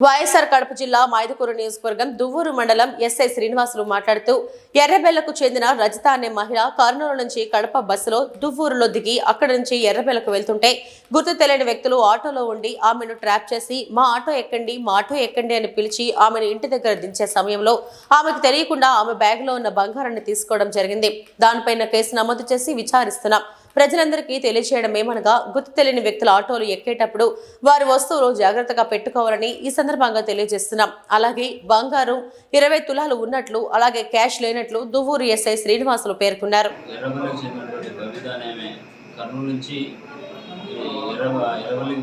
వైఎస్ఆర్ కడప జిల్లా మైదుకూరు నియోజకవర్గం దువ్వూరు మండలం ఎస్ఐ శ్రీనివాసులు మాట్లాడుతూ ఎర్రబెల్లకు చెందిన రజిత అనే మహిళ కర్నూలు నుంచి కడప బస్సులో దువ్వూరులో దిగి అక్కడి నుంచి ఎర్రబెల్లకు వెళ్తుంటే గుర్తు తెలియని వ్యక్తులు ఆటోలో ఉండి ఆమెను ట్రాప్ చేసి మా ఆటో ఎక్కండి మా ఆటో ఎక్కండి అని పిలిచి ఆమెను ఇంటి దగ్గర దించే సమయంలో ఆమెకు తెలియకుండా ఆమె బ్యాగ్లో ఉన్న బంగారాన్ని తీసుకోవడం జరిగింది. దానిపైన కేసు నమోదు చేసి విచారిస్తున్నాం. ప్రజలందరికీ తెలియజేయడం ఏమనగా గుర్తు తెలియని వ్యక్తుల ఆటోలు ఎక్కేటప్పుడు వారి వస్తువులు జాగ్రత్తగా పెట్టుకోవాలని ఈ సందర్భంగా తెలియజేస్తున్నాం. అలాగే బంగారు ఇరవై తులాలు ఉన్నట్లు అలాగే క్యాష్ లేనట్లు దువ్వూరు ఎస్ఐ శ్రీనివాసులు పేర్కొన్నారు. కర్నూలు నుంచి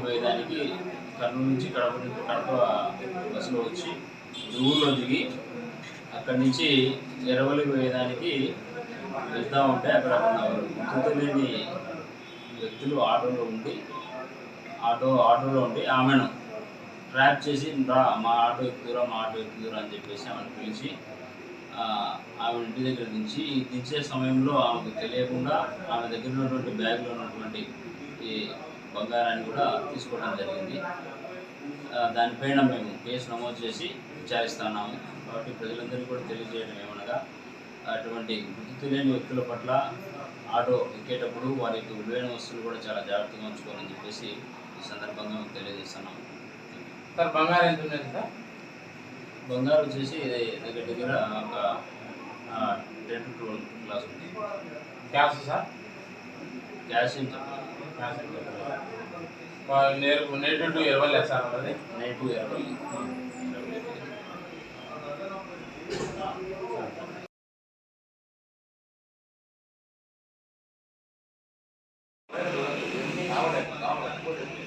పోయేదానికి కర్నూలు నుంచి కడప కడప బస్సులో వచ్చి దిగి అక్కడి నుంచి ఎర్రబల్లికి పోయేదానికి వెళ్తూ ఉంటే అక్కడ గుర్తు వ్యక్తులు ఆటోలో ఉండి ఆటో ఆటోలో ఉండి ఆమెను ట్రాప్ చేసి రా మా ఆటో ఎక్కుదురా మా ఆటో ఎక్కుదురా అని చెప్పేసి ఆమెను పిలిచి ఆమె ఇంటి దగ్గర దించి దించే సమయంలో ఆమెకు తెలియకుండా ఆమె దగ్గర ఉన్నటువంటి బ్యాగ్లో ఉన్నటువంటి ఈ బంగారాన్ని కూడా తీసుకోవడం జరిగింది. దానిపైన మేము కేసు నమోదు చేసి విచారిస్తున్నాము. కాబట్టి ప్రజలందరికీ కూడా తెలియజేయడం ఏమనగా అటువంటి గుర్తు తెలియని వ్యక్తుల పట్ల ఆటో ఎక్కేటప్పుడు వారి యొక్క విలువైన వస్తువులు కూడా చాలా జాగ్రత్తగా ఉంచుకోవాలని చెప్పేసి ఈ సందర్భంగా మేము తెలియజేస్తున్నాము సార్ బంగారం ఎంత ఉన్నది సార్? బంగారు వచ్చేసి ఇది దగ్గర దగ్గర ఒక టెన్ టు ట్వెల్వ్ క్లాస్ ఉంది. Cash sir? క్యాష్ క్యాష్ ఎంత? వా- నేరు నేటు ఇరవై లేదు సార్ ఉన్నది నైట్ ఇరవై. காவலர் காவலர்